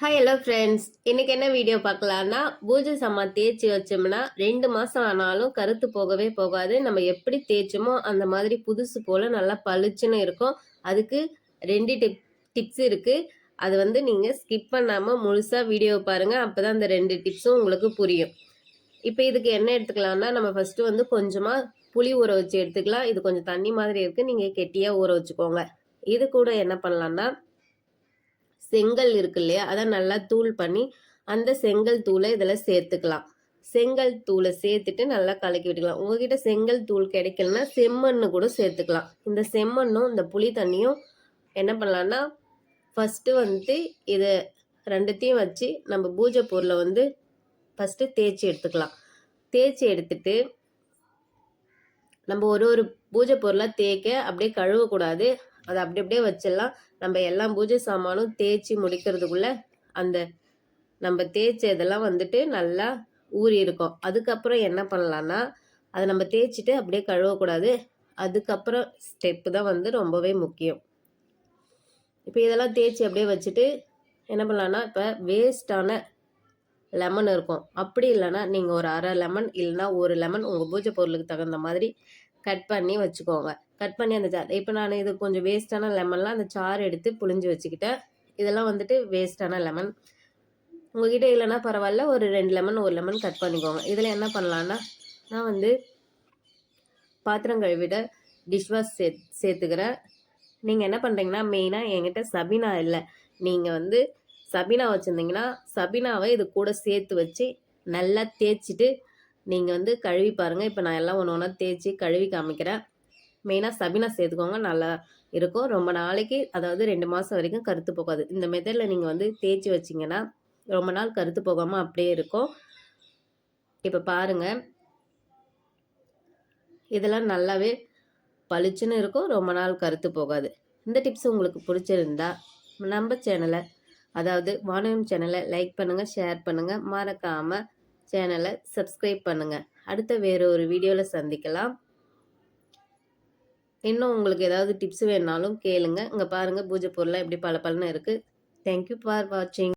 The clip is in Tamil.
ஹாய் ஹலோ ஃப்ரெண்ட்ஸ் இன்னைக்கு என்ன வீடியோ பார்க்கலான்னா பூஜை சாமான் தேய்ச்சி வச்சோம்னா ரெண்டு மாதம் ஆனாலும் கருத்து போகவே போகாது. நம்ம எப்படி தேய்ச்சோமோ அந்த மாதிரி புதுசு போல் நல்லா பளிச்சுன்னு இருக்கும். அதுக்கு ரெண்டு டிப் டிப்ஸ் இருக்குது அது வந்து நீங்கள் ஸ்கிப் பண்ணாமல் முழுசாக வீடியோ பாருங்கள் அப்போ தான் அந்த ரெண்டு டிப்ஸும் உங்களுக்கு புரியும். இப்போ இதுக்கு என்ன எடுத்துக்கலாம்னா நம்ம ஃபஸ்ட்டு வந்து கொஞ்சமாக புளி ஊற வச்சு எடுத்துக்கலாம். இது கொஞ்சம் தண்ணி மாதிரி இருக்குது நீங்கள் கெட்டியாக ஊற வச்சுக்கோங்க. இது கூட என்ன பண்ணலான்னா செங்கல் இருக்கு இல்லையா? அதை நல்லா தூள் பண்ணி அந்த செங்கல் தூளை இதில் சேர்த்துக்கலாம். செங்கல் தூளை சேர்த்துட்டு நல்லா கலக்கி விட்டுக்கலாம். உங்ககிட்ட செங்கல் தூள் கிடைக்கலன்னா செம்மண்ணு கூட சேர்த்துக்கலாம். இந்த செம்மண்ணும் இந்த புளி தண்ணியும் என்ன பண்ணலான்னா ஃபஸ்ட்டு வந்துட்டு இதை ரெண்டுத்தையும் வச்சு நம்ம பூஜை பொருளை வந்து ஃபஸ்ட்டு தேய்ச்சி எடுத்துக்கலாம். தேய்ச்சி எடுத்துட்டு நம்ம ஒரு ஒரு பூஜை பொருளாக தேய்க்க அப்படியே கழுவக்கூடாது. அதை அப்படி அப்படியே வச்சிடலாம். நம்ம எல்லா பூஜை சாமானும் தேய்ச்சி முடிக்கிறதுக்குள்ள அந்த நம்ம தேய்ச்ச இதெல்லாம் வந்துட்டு நல்லா ஊறி இருக்கும். அதுக்கப்புறம் என்ன பண்ணலான்னா அதை நம்ம தேய்ச்சிட்டு அப்படியே கழுவக்கூடாது. அதுக்கப்புறம் ஸ்டெப்பு தான் வந்து ரொம்பவே முக்கியம். இப்போ இதெல்லாம் தேய்ச்சி அப்படியே வச்சுட்டு என்ன பண்ணலான்னா இப்போ வேஸ்டான லெமன் இருக்கும். அப்படி இல்லைன்னா நீங்கள் ஒரு அரை லெமன் இல்லைன்னா ஒரு லெமன் உங்கள் பூஜை பொருளுக்கு தகுந்த மாதிரி கட் பண்ணி வச்சுக்கோங்க. கட் பண்ணி அந்த சார் இப்போ நான் இது கொஞ்சம் வேஸ்ட்டான லெமன்லாம் அந்த சாறு எடுத்து புழிஞ்சு வச்சுக்கிட்டேன். இதெல்லாம் வந்துட்டு வேஸ்ட்டான லெமன் உங்ககிட்ட இல்லைன்னா பரவாயில்ல ஒரு ரெண்டு லெமன் ஒரு லெமன் கட் பண்ணிக்கோங்க. இதில் என்ன பண்ணலான்னா நான் வந்து பாத்திரம் கழுவிட டிஷ் வாஷ் சே சேர்த்துக்கிறேன். நீங்கள் என்ன பண்ணுறீங்கன்னா மெயினாக என்கிட்ட சபினா இல்லை. நீங்கள் வந்து சபினா வச்சுருந்தீங்கன்னா சபினாவை இது கூட சேர்த்து வச்சு நல்லா தேய்ச்சிட்டு நீங்கள் வந்து கழுவி பாருங்கள் இப்போ நான் எல்லாம் ஒன்று ஒன்றா தேய்ச்சி கழுவி காமிக்கிறேன். மெயினாக சபினா சேர்த்துக்கோங்க. நல்லா இருக்கும். ரொம்ப நாளைக்கு அதாவது ரெண்டு மாதம் வரைக்கும் கருத்து போகாது. இந்த மெத்தடில் நீங்கள் வந்து தேய்ச்சி வச்சிங்கன்னா ரொம்ப நாள் கருத்து போகாமல் அப்படியே இருக்கும். இப்போ பாருங்கள் இதெல்லாம் நல்லாவே பளிச்சுன்னு இருக்கும். ரொம்ப நாள் கருத்து போகாது. இந்த டிப்ஸ் உங்களுக்கு பிடிச்சிருந்தா நம்ம சேனலை அதாவது வானகம் சேனலை லைக் பண்ணுங்கள் ஷேர் பண்ணுங்கள் மறக்காமல் சேனலை சப்ஸ்கிரைப் பண்ணுங்கள் அடுத்த வேறு ஒரு வீடியோவில் சந்திக்கலாம். இன்னும் உங்களுக்கு ஏதாவது டிப்ஸ் வேணாலும் கேளுங்க. இங்கே பாருங்கள் பூஜை பொருளாக எப்படி பல பலன்னு இருக்குது தேங்க்யூ ஃபார் வாட்சிங்